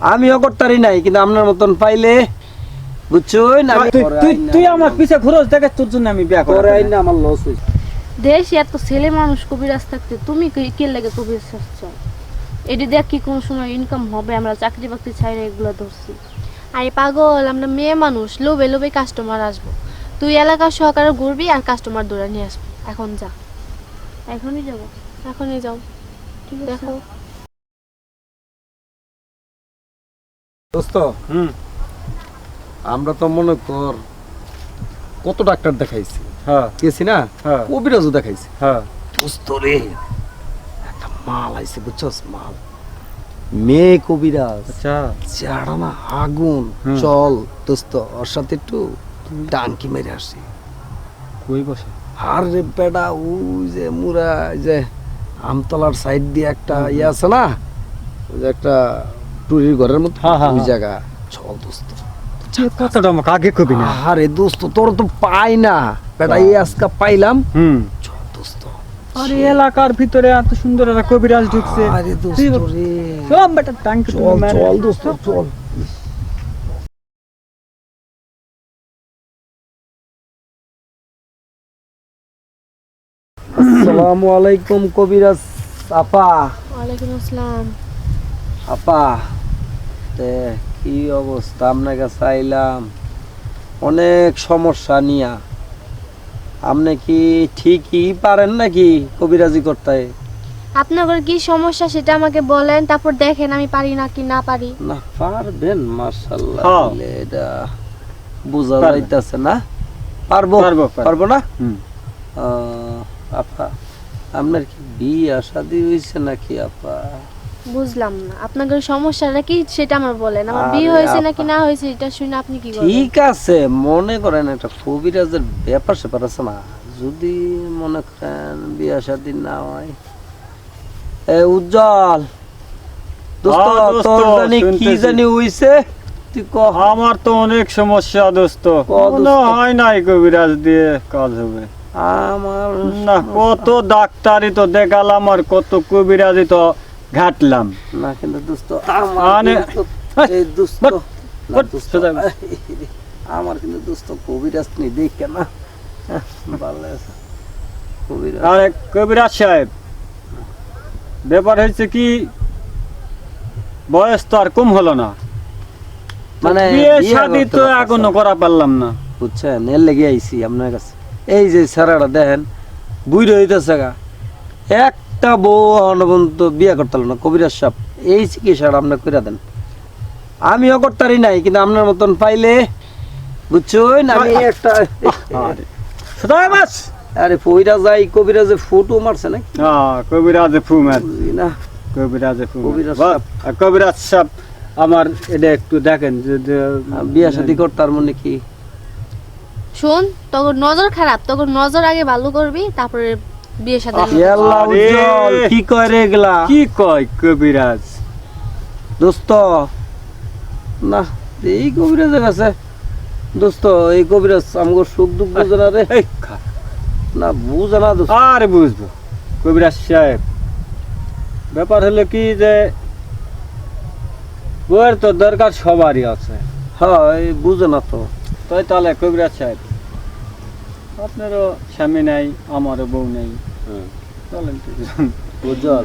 আমিও করতারি নাই কিন্তু আপনার মতন পাইলে বুঝছই না আমি তুই তুই তুই আমার পিছে ঘুরোস দেখে তোর জন্য আমি বিয়া করে করে না আমার লস হইছে দেশ এত ছেলে মানুষ কবিরাজ থাকতে তুমি কে লাগে কবিরাজ চাচ্ছ এটি দেখ কি কোনো সময় ইনকাম হবে আমরা চাকরি বাকরি ছাইরে এগুলো ধরছি। আরে পাগল আমরা মেয়ে মানুষ লোভে লোভে কাস্টমার আসব। তুই এলাকার সহকারে ঘুরবি আর কাস্টমার ধরে নিয়ে আসবি। এখন যা। এখনই যাব। এখনই যাও। দেখো। দোস্ত হুম। আমরা তো মনে কর কত ডাক্তার দেখাইছি। হ্যাঁ। গেছি না? হ্যাঁ। কবিরাজও দেখাইছি। হ্যাঁ। দোস্ত রে একটা মাল আইছে বুঝছস? মাল। মেয়ে কবিরাজ। আচ্ছা। চেহারা না আগুন। চল দোস্ত ওর সাথে একটু টাঙ্কি মেরে আসি। কই বসে? আর রে বেডা ওই যে মুরা যে আমতলার সাইড দিয়ে একটা ইয়ে আছে না? ওই যে একটা টুরির ঘরের মতো হ্যাঁ, হ্যাঁ, ওই হ্যাঁ। জায়গা। চল দোস্ত। কথাটা আমাকে আগে কবি না। আরে দোস্ত তোর তো পাই না। বেটা এই আজকে পাইলাম। হুম। চল দোস্ত। আরে এলাকার ভিতরে এত সুন্দর একটা কবিরাজ ঢুকছে। আরে দোস্ত রে। চল বেটা টাঙ্কি চল চল দোস্ত চল। আসসালামু আলাইকুম কবিরাজ আপা। ওয়ালাইকুম আসসালাম। আপা। তে কি অবস্থা? আপনাকে চাইলাম? অনেক সমস্যা নিয়া। আপনি কি ঠিকই পারেন নাকি কবিরাজি করতে আপনাদের কি সমস্যা সেটা আমাকে বলেন তারপর দেখেন আমি পারি না কি না পারি। না পারবেন মার্শাল্লাহ হ্যাঁ। দিলে এটা বোঝা পারবেন। যাইতেছে না। পারব পারব, পারব। পারব না? আপা আপনার কি বিয়ে শাদি হয়েছে নাকি আপা? বুঝলাম না। আপনাদের সমস্যাটা কি সেটা আমার বলেন। আমার বিয়ে হয়েছে নাকি না হয়েছে এটা শুনে আপনি কি বলেন? ঠিক আছে মনে করেন একটা কবিরাজের ব্যাপার স্যাপার আছে না। যদি মনে করেন বিয়া শাদী না হয়। এ উজ্জ্বল দোস্ত হ্যাঁ, তোর জানি কি জানি হইছে? তুই ক। আমার তো অনেক সমস্যা দোস্ত। ক হয় নাই কবিরাজ দিয়ে কাজ হবে। আমার না কত ডাক্তারই তো দেখালাম আর কত কবিরাজই তো ঘাটলাম। না কিন্তু দোস্ত আমার কিন্তু দোস্ত কবিরাজ নেই দেখে না। ভালো কবিরাজ। আরে কবিরাজ সাহেব ব্যাপার হয়েছে কি বয়স তো আর কম হলো না। মানে বিয়ে শাদি তো এখনও করা পারলাম না। বুঝছেন? এর লেগে আইছি আপনার কাছে। এই যে স্যারাটা দেখেন বুড়ো হইতেছে গা। একটা বউ অনবন্ত বিয়ে করতে পারল না কবিরাজ সাপ। এই চিকিৎসাটা আপনার করে দেন। আমিও করতারি নাই কিন্তু আপনার মতন পাইলে বুঝছেন? আমি একটা আরে। মাস? আরে পইরা যাই কবিরাজে ফটো মারছে নাকি? হ্যাঁ কবিরাজে বুঝলি না। কবিরাজে ফুমের কবিরাজ সাহেব আমার এটা একটু দেখেন যে যে- বিয়া শাদি করতার মনে কি? শোন তোর নজর খারাপ তোর নজর আগে ভালো করবি তারপরে বিয়ে সাথে ইয়াল্লাহ উজ্জ্বল কি কয় রে এগুলা? কি কয় কবিরাজ? দোস্ত না এই কবিরাজের কাছে দোস্ত এই কবিরাজ আমাকে সুখ দুঃখ বুঝে না রে। এই না বুঝে না দোস্ত। আরে বুঝব। কবিরাজ সাহেব ব্যাপার হলো কি যে বইয়ের তো দরকার সবারই আছে। হ্যাঁ বুঝে না তো। তাই তাহলে কবিরাজ সাহেব আপনারও স্বামী নেই আমারও বউ নেই। চলেন উজ্জ্বল।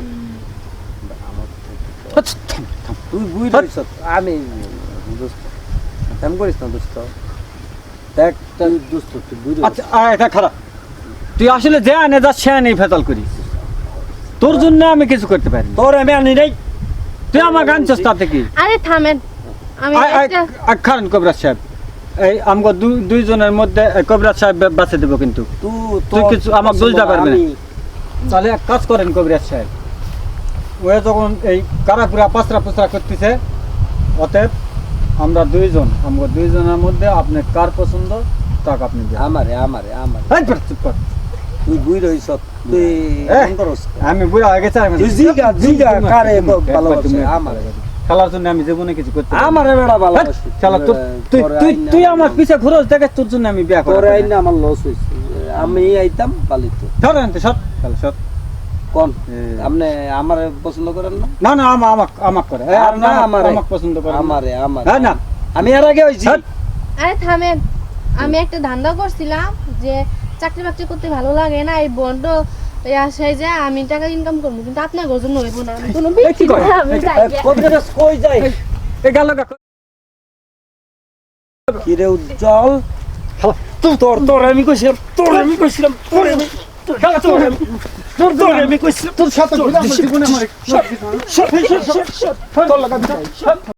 থাম, থাম। তুই বুঝ আমি তেমন করিস না দোস্ত দেখ তুই দোস্ত তুই বুঝ আচ্ছা এটা খারাপ। তুই আসলে যে আনে যা সে আনে ফেতাল করিস। তোর জন্য আমি কিছু করতে পারি। তোর আমি আনি নাই। তুই আমার গান চেষ্টা থেকে আরে থামেন আমি একটা খান কবিরাজ সাহেব। এই দুই- দুইজনের মধ্যে কবিরাজ সাহেব বাঁচে দেবো কিন্তু। তুই কিছু আমাকে বুঝতে পারবি না। তাহলে এক কাজ করেন কবিরাজ সাহেব। ও যখন এই কারাপুরা পাঁচরা পুচরা করতেছে অতএব আমরা দুইজন আমরা দুইজনের মধ্যে আপনি কার পছন্দ তাক আপনি আমারে আমারে আমারে। চুপ কর। তুই বুঝ রইছ তুই আমি বুড়া হয়ে গেছি জিগা জিগা কারে তুমি- আমারে। খেলার জন্য আমি জীবনে কিছু করতে না। আমারে বেড়া ভালোবাসি শালা তুই তুই তুই তুই আমার পিছে ঘুরোস দেখে তোর জন্য আমি বিয়া করে আইন আমার লস হইছে আমি আইতাম পালিত ধর আনতে সব খেলা সব কোন? আপনি আমার পছন্দ করেন না? না না আমা- আমাক আমাক করে। আর না আমাক- আমারে। আমাক পছন্দ করে আমারে আমার। হ্যাঁ না। আমি এর আগে হইছি হ্যাঁ। আরে থামেন আমি একটা ধান্দা করছিলাম যে চাকরি বাকরি করতে ভালো লাগে না এই বন্ড এই আশায় যে আমি টাকা ইনকাম করব কিন্তু আপনার জন্য হইব না আমি কোনো এই কি আমি যাই কই যায় এ গেল কিরে উজ্জ্বল তোর তোর তোর আমি কইছিলাম তোর আমি তোর তোর আমি তোর তোর আমি কইছিলাম তোর সাথে ঘুরে আমার জীবনে আমার তোর লাগা